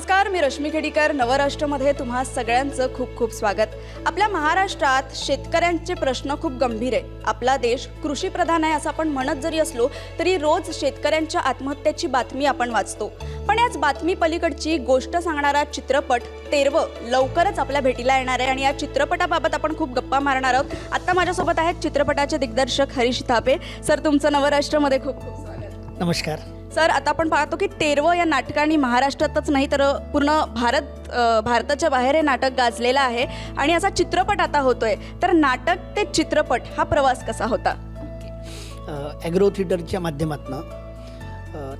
नमस्कार मी रश्मी खेडीकर. नवराष्ट्रमध्ये तुम्हा सगळ्यांचं खूप खूप स्वागत. आपल्या महाराष्ट्रात शेतकऱ्यांचे प्रश्न खूप गंभीर आहे. आपला देश कृषीप्रधान आहे असं आपण म्हणत जरी असलो तरी रोज शेतकऱ्यांच्या आत्महत्येची बातमी आपण वाचतो. पण याच बातमी पलीकडची गोष्ट सांगणारा चित्रपट तेरवं लवकरच आपल्या भेटीला येणार आहे आणि या चित्रपटाबाबत आपण खूप गप्पा मारणार आहोत. आत्ता माझ्यासोबत आहेत चित्रपटाचे दिग्दर्शक हरीश थापे. सर तुमचं नवराष्ट्रमध्ये खूप खूप स्वागत. नमस्कार. सर आता आपण पाहतो की तेरवं या नाटकाने महाराष्ट्रातच नाही तर पूर्ण भारत भारताच्या बाहेर हे नाटक गाजलेलं आहे आणि असा चित्रपट आता होतोय. तर नाटक ते चित्रपट हा प्रवास कसा होता? ॲग्रो थिएटरच्या माध्यमातून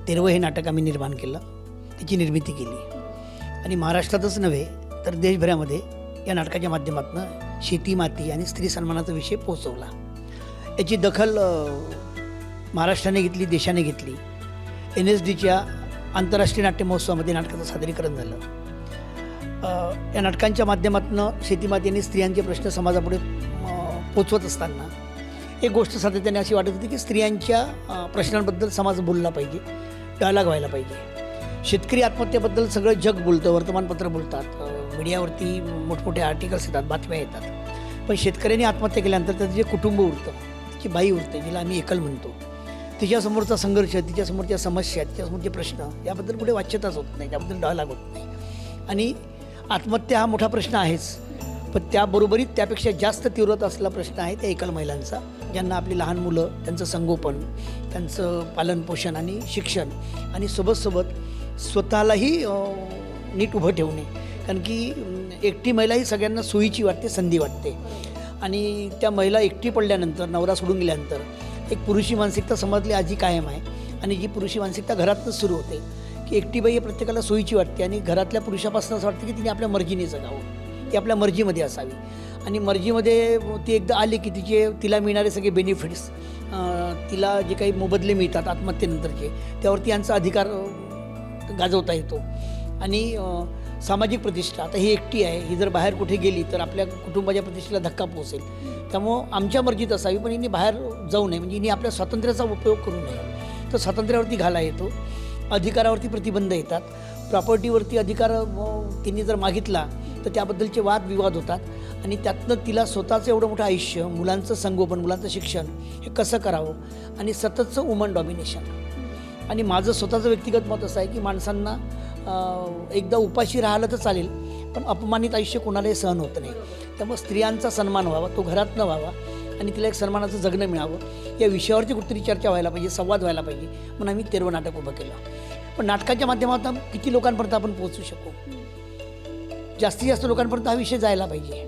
तेरवं हे नाटक आम्ही निर्माण केलं. त्याची निर्मिती केली. आणि महाराष्ट्रातच नव्हे तर देशभरामध्ये या नाटकाच्या माध्यमातून शेती माती आणि स्त्री सन्मानाचा विषय पोचवला याची दखल महाराष्ट्राने घेतली देशाने घेतली. एन एस डीच्या आंतरराष्ट्रीय नाट्य महोत्सवामध्ये नाटकाचं सादरीकरण झालं. या नाटकांच्या माध्यमातून शेतीमातीने स्त्रियांचे प्रश्न समाजापुढे पोचवत असताना एक गोष्ट सातत्याने अशी वाटत होती की स्त्रियांच्या प्रश्नांबद्दल समाज बोलला पाहिजे डायलॉग व्हायला पाहिजे. शेतकरी आत्महत्येबद्दल सगळं जग बोलतं वर्तमानपत्र बोलतात मीडियावरती मोठमोठे आर्टिकल्स येतात बातम्या येतात. पण शेतकऱ्यांनी आत्महत्या केल्यानंतर त्याचं जे कुटुंब उरतं त्याची बाई उरते जिला आम्ही एकल म्हणतो तिच्यासमोरचा संघर्ष तिच्यासमोरच्या समस्या तिच्यासमोरचे प्रश्न याबद्दल कुठे वाच्यताच होत नाही त्याबद्दल डायलॉग होत नाही. आणि आत्महत्या हा मोठा प्रश्न आहेच. पण त्याबरोबरीत त्यापेक्षा जास्त तीव्रता असलेला प्रश्न आहे त्या एकल महिलांचा ज्यांना आपली लहान मुलं त्यांचं संगोपन त्यांचं पालनपोषण आणि शिक्षण आणि सोबत सोबत स्वतःलाही नीट उभं ठेवणे. कारण की एकटी महिला ही सगळ्यांना सोयीची वाटते संधी वाटते. आणि त्या महिला एकटी पडल्यानंतर नवरा सोडून गेल्यानंतर एक पुरुषी मानसिकता समाजातली आजी कायम आहे. आणि जी पुरुषी मानसिकता घरातच सुरू होते की एकटी बाई प्रत्येकाला सोयीची वाटते आणि घरातल्या पुरुषापासून असं वाटतं की तिने आपल्या मर्जीने जगावं. ती आपल्या मर्जीमध्ये असावी. आणि मर्जीमध्ये ती एकदा आली की तिचे तिला मिळणारे सगळे बेनिफिट्स तिला जे काही मोबदले मिळतात आत्महत्येनंतरचे त्यावरती यांचा अधिकार गाजवता येतो. आणि सामाजिक प्रतिष्ठा. आता ही एकटी आहे ही जर बाहेर कुठे गेली तर आपल्या कुटुंबाच्या प्रतिष्ठेला धक्का पोहोचेल. त्यामुळं आमच्या मर्जीत असावी पण हिने बाहेर जाऊ नये. म्हणजे हिने आपल्या स्वातंत्र्याचा उपयोग करू नये. तर स्वातंत्र्यावरती घाला येतो. अधिकारावरती प्रतिबंध येतात. प्रॉपर्टीवरती अधिकार तिने जर मागितला तर त्याबद्दलचे वादविवाद होतात. आणि त्यातनं तिला स्वतःचं एवढं मोठं आयुष्य मुलांचं संगोपन मुलांचं शिक्षण हे कसं करावं? आणि सततचं वुमन डॉमिनेशन आणि माझं स्वतःचं व्यक्तिगत मत असं आहे की माणसांना एकदा उपाशी राहिलं तर चालेल पण अपमानित आयुष्य कोणालाही सहन होत नाही. त्यामुळे स्त्रियांचा सन्मान व्हावा तो घरात न व्हावा आणि तिला एक सन्मानाचं जगणं मिळावं या विषयावरती कुठेतरी चर्चा व्हायला पाहिजे संवाद व्हायला पाहिजे म्हणून आम्ही तेरवं नाटक उभं केलं. पण नाटकाच्या माध्यमातून किती लोकांपर्यंत आपण पोहोचू शकू? जास्तीत जास्त लोकांपर्यंत हा विषय जायला पाहिजे.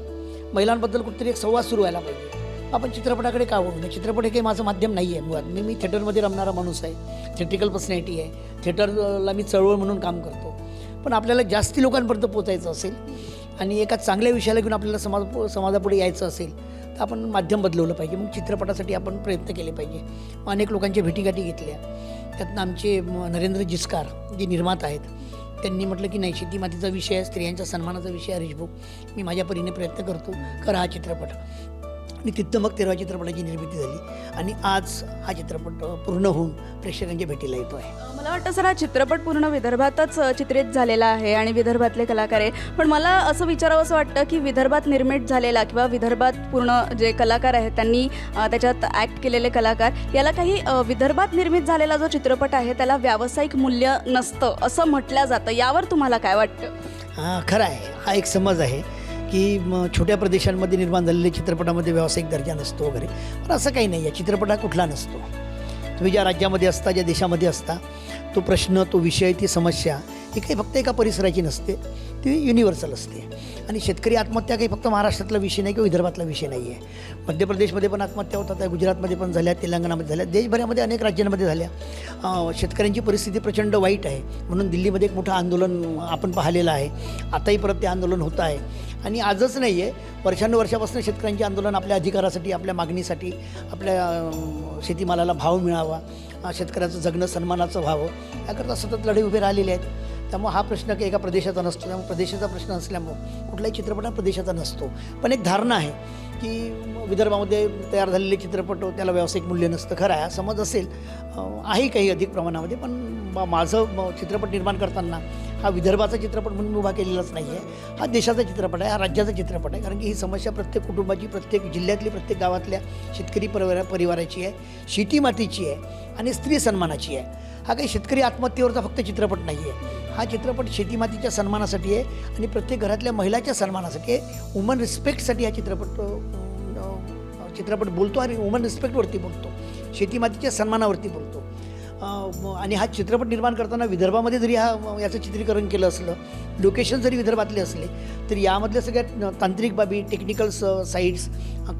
महिलांबद्दल कुठेतरी एक संवाद सुरू व्हायला पाहिजे. आपण चित्रपटाकडे का वळू? नये चित्रपट हे काही माझं माध्यम नाही आहे मुळात मी मी थिएटरमध्ये रमणारा माणूस आहे. थिएटिकल पर्सनॅलिटी आहे. थिएटरला मी चळवळ म्हणून काम करतो. पण आपल्याला जास्ती लोकांपर्यंत पोचायचं असेल आणि एका चांगल्या विषयाला घेऊन आपल्याला समाज समाजापुढे यायचं असेल तर आपण माध्यम बदलवलं पाहिजे. मग चित्रपटासाठी आपण प्रयत्न केले पाहिजे. अनेक लोकांच्या भेटीगाठी घेतल्या. त्यातनं आमचे नरेंद्र जिस्कार जे निर्माता आहेत त्यांनी म्हटलं की नाही शेती मातीचा विषय आहे स्त्रियांच्या सन्मानाचा विषय आहे हरीशभाऊ मी माझ्या परीने प्रयत्न करतो. करा हा चित्रपट. आणि तिथं मग तेरवा चित्रपटाची निर्मिती झाली. आणि आज हा चित्रपट पूर्ण होऊन प्रेक्षकांच्या भेटीला येतो आहे. मला वाटतं सर हा चित्रपट पूर्ण विदर्भातच चित्रित झालेला आहे आणि विदर्भातले कलाकार आहे पण मला असं विचारावं असं वाटतं की विदर्भात निर्मित झालेला किंवा विदर्भात पूर्ण जे कलाकार आहेत त्यांनी त्याच्यात ॲक्ट केलेले कलाकार याला काही विदर्भात निर्मित झालेला जो चित्रपट आहे त्याला व्यावसायिक मूल्य नसतं असं म्हटलं जातं. यावर तुम्हाला काय वाटतं? हां खरं आहे. हा एक समज आहे. की छोट्या प्रदेशांमध्ये निर्माण झालेल्या चित्रपटामध्ये व्यावसायिक दर्जा नसतो वगैरे. पण असं काही नाही. आहे चित्रपट हा कुठला नसतो. तुम्ही ज्या राज्यामध्ये असता ज्या देशामध्ये असता तो प्रश्न तो विषय ती समस्या ही काही फक्त एका परिसराची नसते. ती युनिव्हर्सल असते. आणि शेतकरी आत्महत्या काही फक्त महाराष्ट्रातला विषय नाही किंवा विदर्भातला विषय नाही आहे. मध्य प्रदेशमध्ये पण आत्महत्या होतात आहे गुजरातमध्ये पण झाल्या तेलंगणामध्ये झाल्या देशभरामध्ये अनेक राज्यांमध्ये झाल्या. शेतकऱ्यांची परिस्थिती प्रचंड वाईट आहे. म्हणून दिल्लीमध्ये एक मोठं आंदोलन आपण पाहिलेलं आहे. आताही परत ते आंदोलन होतं आहे. आणि आजच नाही आहे वर्षानुवर्षापासून शेतकऱ्यांचे आंदोलन आपल्या अधिकारासाठी आपल्या मागणीसाठी आपल्या शेतीमालाला भाव मिळावा शेतकऱ्याचं जगणं सन्मानाचं व्हावं याकरता सतत लढे उभे राहिलेले आहेत. त्यामुळे हा प्रश्न काही एका प्रदेशाचा नसतो. त्यामुळे प्रदेशाचा प्रश्न असल्यामुळं कुठलाही चित्रपट हा प्रदेशाचा नसतो. पण एक धारणा आहे की विदर्भामध्ये तयार झालेले चित्रपट त्याला व्यावसायिक मूल्य नसतं. खरं आहे समज असेल. आहे काही अधिक प्रमाणामध्ये पण मा- माझं चित्रपट निर्माण करताना हा विदर्भाचा चित्रपट म्हणून उभा केलेलाच नाही आहे हा देशाचा चित्रपट आहे हा राज्याचा चित्रपट आहे कारण की ही समस्या प्रत्येक कुटुंबाची प्रत्येक जिल्ह्यातली प्रत्येक गावातल्या शेतकरी परिवारा परिवाराची आहे शेती मातीची आहे आणि स्त्री सन्मानाची आहे. हा काही शेतकरी आत्महत्येवरचा फक्त चित्रपट नाही आहे हा चित्रपट शेतीमातीच्या सन्मानासाठी आहे आणि प्रत्येक घरातल्या महिलाच्या सन्मानासाठी आहे. वुमन रिस्पेक्टसाठी हा चित्रपट चित्रपट बोलतो आणि वुमन रिस्पेक्टवरती बोलतो. शेतीमातीच्या सन्मानावरती बोलतो. आणि हा चित्रपट निर्माण करताना विदर्भामध्ये जरी हा याचं चित्रीकरण केलं असलं लोकेशन जरी विदर्भातले असले तर यामधल्या सगळ्यात तांत्रिक बाबी टेक्निकल साईड्स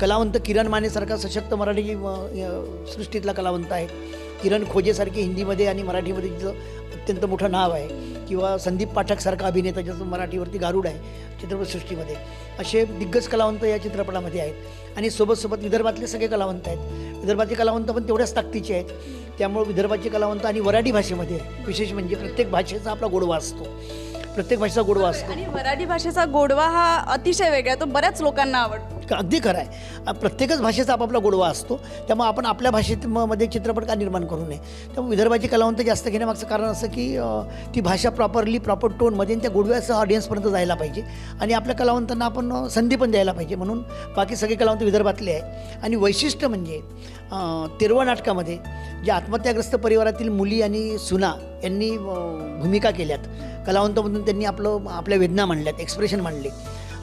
कलावंत किरण मानेसारखा सशक्त मराठी सृष्टीतला कलावंत आहे. किरण खोजेसारखे हिंदीमध्ये आणि मराठीमध्ये अत्यंत मोठं नाव आहे. किंवा संदीप पाठकसारखा अभिनेता ज्याचं मराठीवरती गारुड आहे चित्रपटसृष्टीमध्ये. असे दिग्गज कलावंत या चित्रपटामध्ये आहेत. आणि सोबत सोबत विदर्भातले सगळे कलावंत आहेत. विदर्भाचे कलावंत पण तेवढ्याच ताकदीचे आहेत. त्यामुळे विदर्भाचे कलावंत आणि वराठी भाषेमध्ये विशेष म्हणजे प्रत्येक भाषेचा आपला गोडवा असतो. प्रत्येक भाषेचा गोडवा असतो. आणि मराठी भाषेचा गोडवा हा अतिशय वेगळा आहे. तो बऱ्याच लोकांना आवडतो. अगदी खरं आहे. प्रत्येकच भाषेचा आपापला गोडवा असतो. त्यामुळे आपण आपल्या भाषेत म- मध्ये चित्रपट का निर्माण करू नये. त्यामुळे विदर्भाची कलावंत जास्त घेण्यामागचं कारण असं की ती भाषा प्रॉपरली प्रॉपर टोनमध्ये त्या गोडव्यासह ऑडियन्सपर्यंत जायला पाहिजे. आणि आपल्या कलावंतांना आपण संधी पण द्यायला पाहिजे. म्हणून बाकी सगळे कलावंत विदर्भातले आहे आणि वैशिष्ट्य म्हणजे अ, नाटकामध्ये ज्या आत्महत्याग्रस्त परिवारातील मुली आणि सुना यांनी भूमिका केल्यात. कलावंतामधून त्यांनी आपलं आपल्या वेदना मांडल्यात एक्सप्रेशन मांडले.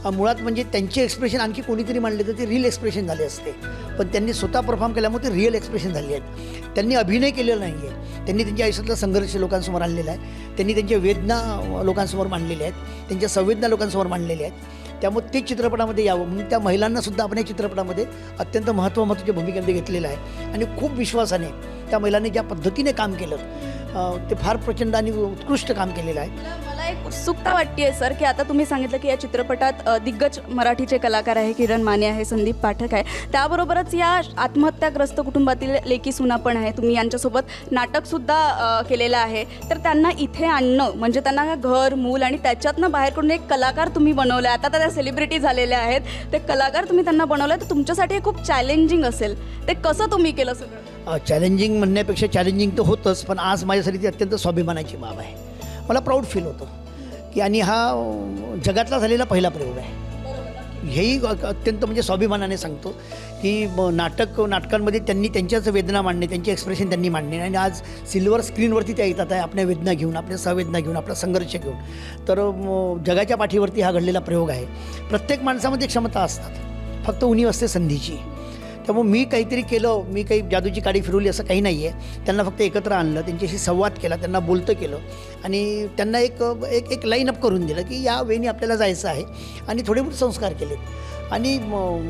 मुळात म्हणजे त्यांचे एक्सप्रेशन आणखी कोणीतरी मांडले तर ते रिअल एक्सप्रेशन झाले असते. पण त्यांनी स्वतः परफॉर्म केल्यामुळे ते रिअल एक्सप्रेशन झाले आहेत. त्यांनी अभिनय केलेला नाही आहे त्यांनी त्यांच्या आयुष्यातला संघर्ष लोकांसमोर आणलेला आहे. त्यांनी त्यांच्या वेदना लोकांसमोर मांडलेल्या आहेत. त्यांच्या संवेदना लोकांसमोर मांडलेल्या आहेत. त्यामुळे ते चित्रपटामध्ये यावं. म्हणून त्या महिलांनासुद्धा आपण या चित्रपटामध्ये अत्यंत महत्त्व महत्त्वाच्या भूमिकेमध्ये घेतलेलं आहे. आणि खूप विश्वासाने त्या महिलांनी ज्या पद्धतीने काम केलं ते फार प्रचंड आणि उत्कृष्ट काम केलेलं आहे. मला एक उत्सुकता वाटते सर की आता तुम्ही सांगितलं की या चित्रपटात अ, दिग्गज मराठीचे कलाकार आहे किरण माने आहे संदीप पाठक आहे. त्याबरोबरच या आत्महत्याग्रस्त कुटुंबातील लेकी सुना पण आहे. तुम्ही यांच्यासोबत नाटकसुद्धा अ, केलेलं आहे. तर त्यांना इथे आणणं म्हणजे त्यांना घर मूल आणि त्याच्यातनं बाहेर करून एक कलाकार तुम्ही बनवलं आहे आता तर त्या सेलिब्रिटी झालेल्या आहेत. ते कलाकार तुम्ही त्यांना बनवलं तर तुमच्यासाठी हे खूप चॅलेंजिंग असेल. ते कसं तुम्ही केलं सगळं? चॅलेंजिंग म्हणण्यापेक्षा चॅलेंजिंग तर होतंच पण आज माझ्यासाठी ती अत्यंत स्वाभिमानाची बाब आहे. मला प्राऊड फील होतं की आणि हा जगातला झालेला पहिला प्रयोग आहे. हेही अत्यंत म्हणजे स्वाभिमानाने सांगतो की नाटक नाटकांमध्ये त्यांनी त्यांच्याच वेदना मांडणे त्यांचे एक्सप्रेशन त्यांनी मांडणे आणि आज सिल्वर स्क्रीनवरती त्या येतात आहे आपल्या वेदना घेऊन आपल्या संवेदना घेऊन आपला संघर्ष घेऊन. तर जगाच्या पाठीवरती हा घडलेला प्रयोग आहे. प्रत्येक माणसामध्ये क्षमता असतात. फक्त उणीव असते संधीची. त्यामुळे मी काहीतरी केलं मी काही जादूची काडी फिरवली असं काही नाही आहे त्यांना फक्त एकत्र आणलं त्यांच्याशी संवाद केला त्यांना बोलतं केलं. आणि त्यांना एक एक एक लाईन अप करून दिलं की या वेळी आपल्याला जायचं आहे. आणि थोडे संस्कार केलेत. आणि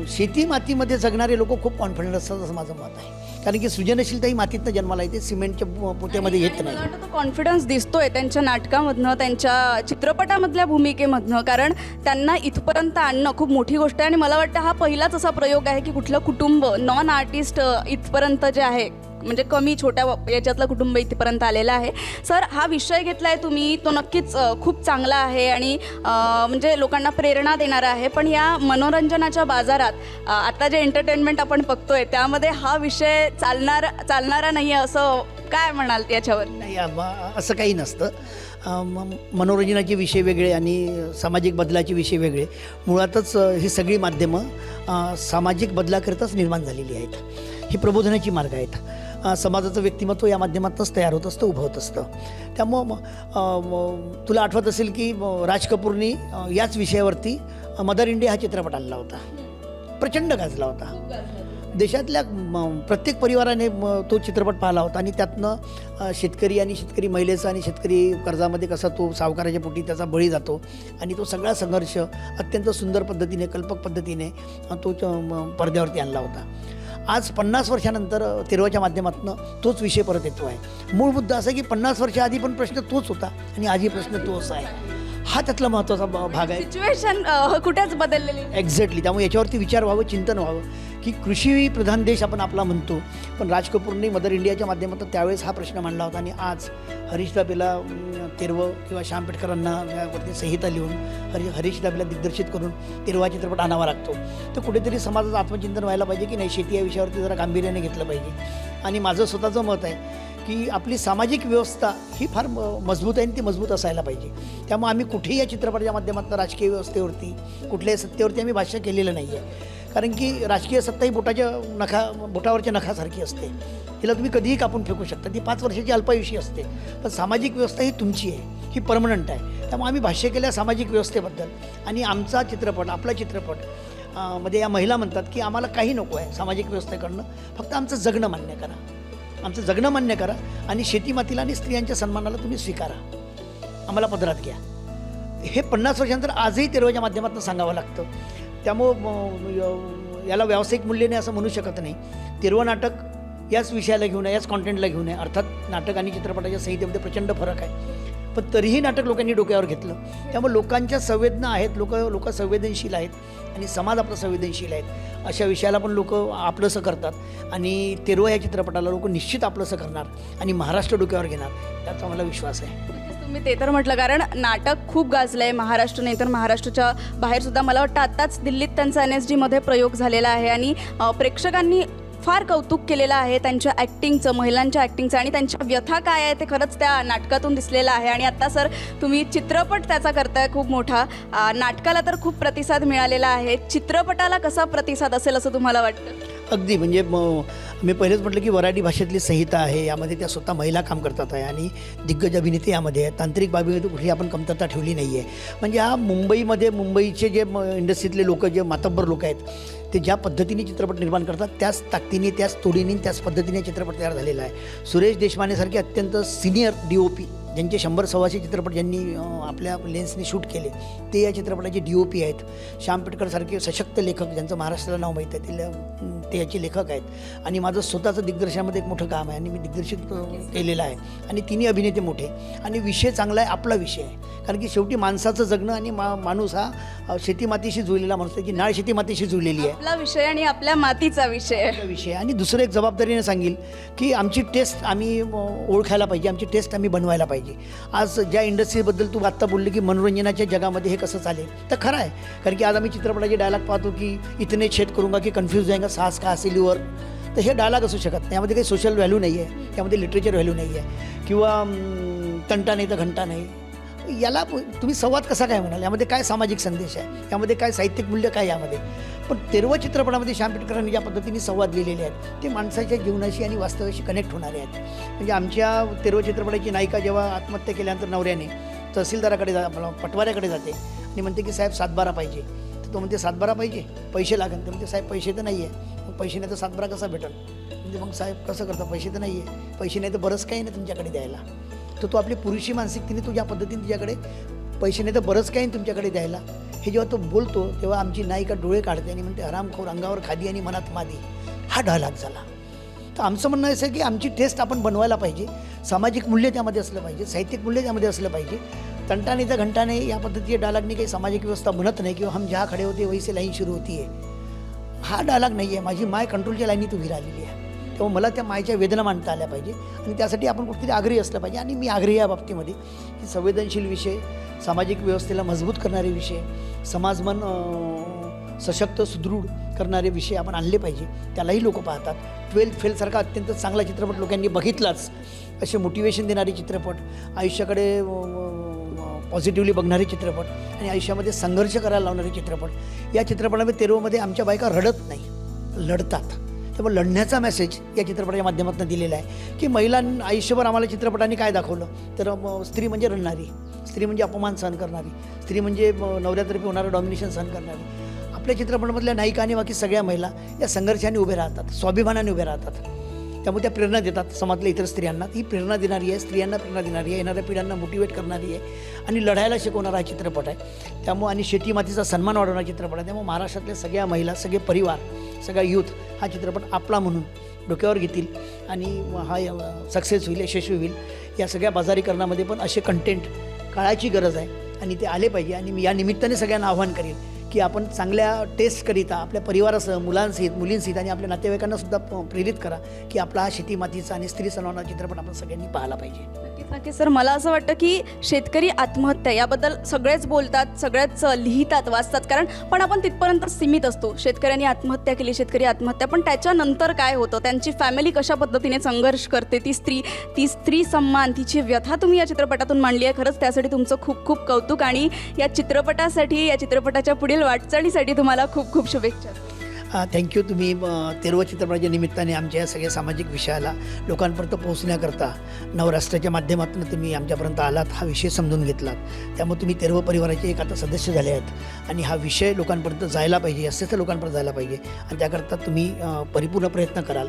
शेती मातीमध्ये जगणारे लोक खूप कॉन्फिडंट असतात असं माझं मत आहे. कारण की सृजनशीलता ही मातीतनं जन्माला येते सिमेंटच्या पोत्यामध्ये येत नाही. मला वाटतं तो कॉन्फिडन्स दिसतोय त्यांच्या नाटकामधनं त्यांच्या चित्रपटामधल्या भूमिकेमधनं. कारण त्यांना इथपर्यंत आणणं खूप मोठी गोष्ट आहे आणि मला वाटतं हा पहिलाच असा प्रयोग आहे की कुठलं कुटुंब नॉन आर्टिस्ट इथपर्यंत जे आहे म्हणजे कमी छोट्या याच्यातलं कुटुंब इथपर्यंत आलेलं आहे. सर हा विषय घेतला आहे तुम्ही तो नक्कीच खूप चांगला आहे आणि म्हणजे लोकांना प्रेरणा देणारा आहे. पण या मनोरंजनाच्या बाजारात आता जे एंटरटेनमेंट आपण बघतोय त्यामध्ये हा विषय चालणार चालणारा नाही आहे असं काय म्हणाल याच्यावर? नाही असं काही नसतं. मनोरंजनाचे विषय वेगळे आणि सामाजिक बदलाचे विषय वेगळे. मुळातच ही सगळी माध्यमं सामाजिक बदलाकरिताच निर्माण झालेली आहेत. ही प्रबोधनाची मार्ग आहेत. समाजाचं व्यक्तिमत्व या माध्यमातूनच तयार होत असतं उभं होत असतं. त्यामुळं तुला आठवत असेल की राज कपूरनी याच विषयावरती मदर इंडिया हा चित्रपट आणला होता. प्रचंड गाजला होता. देशातल्या प्रत्येक परिवाराने म, तो चित्रपट पाहिला होता आणि त्यातनं शेतकरी आणि शेतकरी महिलेचा आणि शेतकरी कर्जामध्ये कसा तो सावकाराच्या पोटी त्याचा बळी जातो आणि तो सगळा संघर्ष अत्यंत सुंदर पद्धतीने कल्पक पद्धतीने तो च- म, पडद्यावरती आणला होता. आज पन्नास वर्षानंतर अ, तेरवाच्या माध्यमातून तोच विषय परत येतो आहे. मूळ मुद्दा असा की पन्नास वर्षाआधी पण प्रश्न तोच होता आणि आजही प्रश्न तोच आहे. हा त्यातला महत्त्वाचा भाग आहे. सिच्युएशन कुठेच बदललेली. एक्झॅक्टली त्यामुळे याच्यावरती विचार व्हावं चिंतन व्हावं की कृषी प्रधान देश आपण आपला म्हणतो. पण राज कपूरने मदर इंडियाच्या माध्यमातून त्यावेळेस हा प्रश्न मांडला होता आणि आज हरीश दाबेला तेरव किंवा श्याम पेटकरांना यावरती संहिता लिहून हरी हरीश दाबेला दिग्दर्शित करून तेरवा चित्रपट आणावा लागतो. तर कुठेतरी समाजाचं आत्मचिंतन व्हायला पाहिजे की नाही शेती या विषयावरती जरा गांभीर्याने घेतलं पाहिजे. आणि माझं स्वतःचं मत आहे की आपली सामाजिक व्यवस्था ही फार म- मजबूत आहे आणि ती मजबूत असायला पाहिजे. त्यामुळे आम्ही कुठेही या चित्रपटाच्या माध्यमातून राजकीय व्यवस्थेवरती कुठल्याही सत्तेवरती आम्ही भाष्य केलेलं नाही आहे कारण की राजकीय सत्ता ही बोटाच्या नखा बोटावरच्या नखासारखी असते. तिला तुम्ही कधीही कापून फेकू शकता. ती पाच वर्षाची अल्पायुषी असते. पण सामाजिक व्यवस्था ही तुमची आहे. ही परमनंट आहे. त्यामुळे आम्ही भाष्य केल्या सामाजिक व्यवस्थेबद्दल. आणि आमचा चित्रपट आपला चित्रपटमध्ये या महिला म्हणतात की आम्हाला काही नको आहे सामाजिक व्यवस्थेकडनं. फक्त आमचं जगणं मान्य करा. आमचं जगणं मान्य करा आणि शेतीमातीला आणि स्त्रियांच्या सन्मानाला तुम्ही स्वीकारा. आम्हाला पदरात घ्या. हे पन्नास वर्षानंतर आजही तेरवाच्या माध्यमातून सांगावं लागतं. त्यामुळं याला व्यावसायिक मूल्यने असं म्हणू शकत नाही. तेरवं नाटक याच विषयाला घेऊन आहे याच कॉन्टेंटला घेऊन आहे अर्थात नाटक आणि चित्रपटाच्या संहितेमध्ये प्रचंड फरक आहे. पण तरीही नाटक लोकांनी डोक्यावर घेतलं. त्यामुळे लोकांच्या संवेदना आहेत लोक लोक संवेदनशील आहेत आणि समाज आपला संवेदनशील आहेत अशा विषयाला पण लोक आपलंसं करतात आणि तेरवा या चित्रपटाला लोक निश्चित आपलंसं करणार आणि महाराष्ट्र डोक्यावर घेणार. याचा मला विश्वास आहे. मी तुम्ही ते तर म्हटलं कारण नाटक खूप गाजलं आहे महाराष्ट्र नाही तर महाराष्ट्राच्या बाहेर सुद्धा मला वाटतं आत्ताच दिल्लीत त्यांचा एन एस डीमध्ये प्रयोग झालेला आहे आणि प्रेक्षकांनी फार कौतुक केलेलं आहे त्यांच्या ॲक्टिंगचं महिलांच्या ॲक्टिंगचं आणि त्यांच्या व्यथा काय आहे ते खरंच त्या नाटकातून दिसलेलं आहे. आणि आत्ता सर तुम्ही चित्रपट त्याचा करताय खूप मोठा. नाटकाला तर खूप प्रतिसाद मिळालेला आहे. चित्रपटाला कसा प्रतिसाद असेल असं तुम्हाला वाटतं? अगदी. म्हणजे म- मी पहिलेच म्हटलं की वराठी भाषेतली संहिता आहे यामध्ये त्या स्वतः महिला काम करतात आहे आणि दिग्गज अभिनेते यामध्ये आहेत. तांत्रिक बाबीमध्ये कुठली आपण कमतरता ठेवली नाही आहे म्हणजे हा मुंबईमध्ये मुंबईचे जे म- इंडस्ट्रीतले लोक जे मातब्बर लोक आहेत ते ज्या पद्धतीने चित्रपट निर्माण करतात त्याच ताकदीने त्याच तोडीने त्याच पद्धतीने चित्रपट तयार झालेला आहे. सुरेश देशमानेसारखे अत्यंत सिनियर डी ओ पी ज्यांचे शंभर सव्वाशे चित्रपट ज्यांनी आपल्या लेन्सने शूट केले ते या चित्रपटाचे डी ओ पी आहेत. श्याम पेटकरसारखे सशक्त लेखक ज्यांचं महाराष्ट्राला नाव माहीत आहे ते ते याचे लेखक आहेत. आणि माझं स्वतःचं दिग्दर्शनामध्ये एक मोठं काम आहे आणि मी दिग्दर्शित केलेलं आहे. आणि तिन्ही अभिनेते मोठे. आणि विषय चांगला आहे आपला विषय आहे. कारण की शेवटी माणसाचं जगणं आणि मा माणूस हा शेतीमातीशी जुळलेला माणूस आहे की नाळ शेतीमातीशी जुळलेली आहे. आपला विषय आणि आपल्या मातीचा विषय विषय आणि दुसरं एक जबाबदारीने सांगेल की आमची टेस्ट आम्ही ओळखायला पाहिजे आमची टेस्ट आम्ही बनवायला पाहिजे. आज ज्या इंडस्ट्रीबद्दल तू आत्ता बोलली की मनोरंजनाच्या जगामध्ये हे कसं चालेल तर खरं आहे. कारण की आज आम्ही चित्रपटाचे डायलॉग पाहतो की इतने छेद करूंगा की कन्फ्यूज जाएगा सास का सिल्वर तर हे डायलॉग असू शकत नाही. यामध्ये काही सोशल व्हॅल्यू नाही आहे यामध्ये लिटरेचर व्हॅल्यू नाही आहे किंवा तंटा नाही तर घंटा नाही. याला तुम्ही संवाद कसा काय म्हणाल? यामध्ये काय सामाजिक संदेश आहे? यामध्ये काय साहित्यिक मूल्य काय यामध्ये? पण तेरव चित्रपटामध्ये श्याम पेटकरांनी ज्या पद्धतीने संवाद लिहिलेले आहेत ते माणसाच्या जीवनाशी आणि वास्तवाशी कनेक्ट होणारे आहेत. म्हणजे आमच्या तेरव चित्रपटाची नायिका जेव्हा आत्महत्या केल्यानंतर नवऱ्याने तहसीलदाराकडे जा आपला पटवाऱ्याकडे जाते आणि म्हणते की साहेब सातबारा पाहिजे. तर तो म्हणते सातबारा पाहिजे? पैसे लागेल. तर म्हणते साहेब पैसे तर नाही आहे मग पैसे नाही तर सातबारा कसा भेटेल? म्हणजे मग साहेब कसं करता? पैसे तर नाही आहे पैसे नाही तर बरंच काही नाही तुमच्याकडे द्यायला. तर तो आपली पुरुषी मानसिकतेने तू ज्या पद्धतीने तुझ्याकडे पैसे नाही तर बरंच काही तुमच्याकडे द्यायला. हे जेव्हा तो बोलतो तेव्हा आमची नायिका डोळे काढते आणि म्हणते आरामखोर अंगावर खादी आणि मनात मादी. हा डायलॉग झाला. तर आमचं म्हणणं असं आहे की आमची टेस्ट आपण बनवायला पाहिजे. सामाजिक मूल्य त्यामध्ये असलं पाहिजे साहित्यिक मूल्य त्यामध्ये असलं पाहिजे. तंटाने तर घंटाने या पद्धतीचे डायलॉगने काही सामाजिक व्यवस्था म्हणत नाही किंवा हम जहा खडे होते वैसे लाईन सुरू होती आहे. हा डायलॉग नाही आहे माझी माय कंट्रोलच्या लाईनीत उभी राहिलेली आहे. तेव्हा मला त्या मायच्या वेदना मांडता आल्या पाहिजे. आणि त्यासाठी आपण कुठेतरी आग्रही असलं पाहिजे. आणि मी आग्रही या बाबतीमध्ये की संवेदनशील विषय सामाजिक व्यवस्थेला मजबूत करणारे विषय समाजमन सशक्त सुदृढ करणारे विषय आपण आणले पाहिजे. त्यालाही लोक पाहतात. ट्वेल्थ फेलसारखा अत्यंत चांगला चित्रपट लोकांनी बघितलाच. असे मोटिवेशन देणारे चित्रपट आयुष्याकडे पॉझिटिव्हली बघणारे चित्रपट आणि आयुष्यामध्ये संघर्ष करायला लावणारे चित्रपट. या चित्रपटामध्ये तेरवमध्ये आमच्या बायका रडत नाही. लढतात त्यामुळे लढण्याचा मेसेज या चित्रपटाच्या माध्यमातून दिलेला आहे. की महिलां आयुष्यभर आम्हाला चित्रपटांनी काय दाखवलं? तर स्त्री म्हणजे रडणारी. स्त्री म्हणजे अपमान सहन करणारी. स्त्री म्हणजे नवऱ्यातर्फे होणारं डॉमिनेशन सहन करणारी. आपल्या चित्रपटामधल्या नायिका आणि बाकी सगळ्या महिला या संघर्षाने उभे राहतात स्वाभिमानाने उभे राहतात. त्यामुळे त्या प्रेरणा देतात समाजातल्या इतर स्त्रियांना. ही प्रेरणा देणारी आहे स्त्रियांना प्रेरणा देणारी आहे येणाऱ्या पिढ्यांना मोटिवेट करणारी आहे आणि लढायला शिकवणारा हा चित्रपट आहे. त्यामुळे आणि शेती मातीचा सन्मान वाढवणारा चित्रपट आहे. त्यामुळे महाराष्ट्रातल्या सगळ्या महिला सगळे परिवार सगळा यूथ हा चित्रपट आपला म्हणून डोक्यावर घेतील आणि हा सक्सेस होईल यशस्वी होईल. या सगळ्या बाजारीकरणामध्ये पण असे कंटेंट काळाची गरज आहे आणि ते आले पाहिजे आणि मी या निमित्ताने सगळ्यांना आव्हान करेल की आपण चांगल्या टेस्टकरिता आपल्या परिवारासह मुलांसहित मुलींसहित आणि आपल्या नातेवाईकांना सुद्धा प्रेरित करा की आपला हा शेती मातीचा आणि स्त्री सन्मानाचा चित्रपट आपण सगळ्यांनी पाहायला पाहिजे. नक्की सर मला असं वाटतं की शेतकरी आत्महत्या याबद्दल सगळेच बोलतात सगळेच लिहितात वाचतात. कारण पण आपण तिथपर्यंत सीमित असतो. शेतकऱ्यांनी आत्महत्या केली शेतकरी आत्महत्या. पण त्याच्यानंतर काय होतं? त्यांची फॅमिली कशा पद्धतीने संघर्ष करते? ती स्त्री ती स्त्री सम्मान तिची व्यथा तुम्ही या चित्रपटातून मांडली आहे. खरंच त्यासाठी तुमचं खूप खूप कौतुक आणि या चित्रपटासाठी या चित्रपटाच्या पुढील वाटचालीसाठी तुम्हाला खूप खूप शुभेच्छा. थँक्यू तुम्ही तेरव चित्रपटाच्या निमित्ताने आमच्या या सगळ्या सामाजिक विषयाला लोकांपर्यंत पोहोचण्याकरता नवराष्ट्राच्या माध्यमातून तुम्ही आमच्यापर्यंत आलात हा विषय समजून घेतलात. त्यामुळे तुम्ही तेरव परिवाराचे एक आता सदस्य झाले आहेत आणि हा विषय लोकांपर्यंत जायला पाहिजे असेच लोकांपर्यंत जायला पाहिजे. आणि त्याकरता तुम्ही परिपूर्ण प्रयत्न कराल.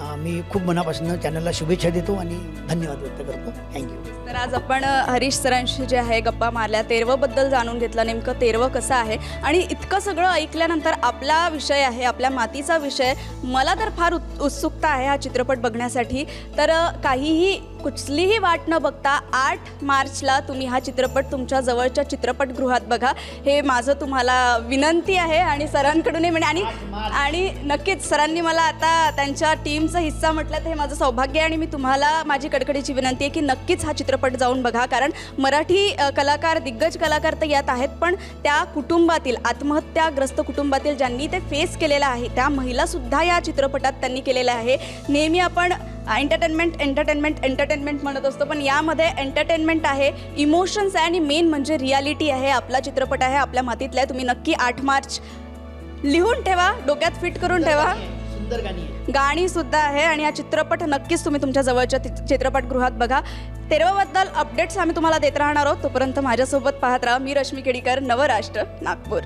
मी खूप मनापासून चॅनलला शुभेच्छा देतो आणि धन्यवाद व्यक्त करतो. थँक्यू तर आज आपण हरीश सरांशी जे आहे गप्पा मारल्या तेरवबद्दल जाणून घेतलं नेमकं तेरवं कसं आहे? आणि इतकं सगळं ऐकल्यानंतर आपला विषय आहे आपल्या मातीचा विषय मला तर फार उत् उत्सुकता आहे हा चित्रपट बघण्यासाठी. तर काहीही कुठलीही वाट न बघता आठ मार्चला तुम्ही हा चित्रपट तुमच्या जवळच्या चित्रपटगृहात बघा. हे माझं तुम्हाला विनंती आहे आणि सरांकडूनही म्हणजे आणि आणि नक्कीच सरांनी मला आता त्यांच्या टीमचा हिस्सा म्हटलं तर हे माझं सौभाग्य आहे आणि मी तुम्हाला माझी कडकडीची विनंती आहे की नक्कीच हा चित्रपट जाऊन बघा. कारण मराठी कलाकार दिग्गज कलाकार तर यात आहेत पण त्या कुटुंबातील आत्महत्याग्रस्त कुटुंबातील ज्यांनी ते फेस केलेलं आहे त्या महिलासुद्धा या चित्रपटात त्यांनी केलेल्या आहे. नेहमी आपण एंटरटेनमेंट एंटरटेनमेंट एंटरटेनमेंट म्हणत असतो. पण यामध्ये एंटरटेनमेंट आहे इमोशन्स आहे आणि मेन म्हणजे रियालिटी आहे आपला चित्रपट आहे आपल्या मातीतला आहे. तुम्ही नक्की आठ मार्च लिहून ठेवा डोक्यात फिट करून ठेवा. सुंदर गाणी सुद्धा आहे आणि हा चित्रपट नक्कीच तुम्ही तुमच्या जवळच्या चित्रपटगृहात बघा. तेरवाबद्दल अपडेट्स आम्ही तुम्हाला देत राहणार आहोत. तोपर्यंत माझ्यासोबत पाहत राहा मी रश्मी केडीकर नवराष्ट्र नागपूर.